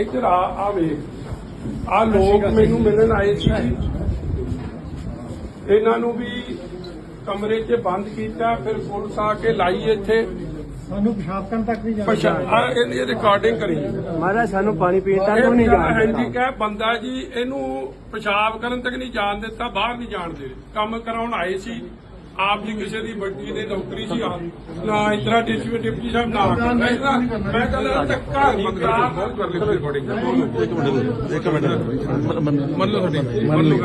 ਇੱਧਰ ਆ ਆ ਵੇਖ। ਆ ਲੋਕ ਮੈਨੂੰ ਮਿਲਣ ਆਏ ਸੀ ਇਹਨਾਂ ਨੂੰ ਵੀ ਕਮਰੇ 'ਚ ਬੰਦ ਕੀਤਾ ਫਿਰ ਪੁਲਿਸ ਆ ਕੇ ਲਾਈ ਇੱਥੇ। ਸਾਨੂੰ ਪਿਸ਼ਾਬ ਕਰਨ ਤੱਕ ਨਹੀਂ ਪਛਾ ਆ ਇਹਦੀ ਰਿਕਾਰਡਿੰਗ ਕਰੀ। ਮਹਾਰਾਜ ਸਾਨੂੰ ਪਾਣੀ ਪੀਣ ਤੱਕ ਨਹੀਂ ਜਾਣ ਹੈਂਡੀਕ ਹੈ ਬੰਦਾ ਜੀ ਇਹਨੂੰ ਪਿਸ਼ਾਬ ਕਰਨ ਤੱਕ ਨਹੀਂ ਜਾਣ ਦਿੱਤਾ ਬਾਹਰ ਨਹੀਂ ਜਾਣ ਦੇ ਕੰਮ ਕਰਾਉਣ ਆਏ ਸੀ। ਆਪ ਜੀ ਕਿਸੇ ਦੀ ਵੱਡੀ ਦੇ ਨੌਕਰੀ ਸੀ ਆ। ਨਾ ਇਤਰਾ ਡਿਪਟੀ ਡਿਪਟੀ ਸਾਹਿਬ ਨਾ ਮੈਂ ਇਤਰਾ ਮੈਂ ਕਹਿੰਦਾ ਧੱਕਾ ਨਹੀਂ ਕਰਾ ਬਹੁਤ ਕਰ ਲਈ ਰਿਕਾਰਡਿੰਗ ਇੱਕ ਮਿੰਟ। ਇੱਕ ਮਿੰਟ ਮੰਨ ਲਓ। ਤੁਹਾਡੀ ਮੰਨ ਲਓ।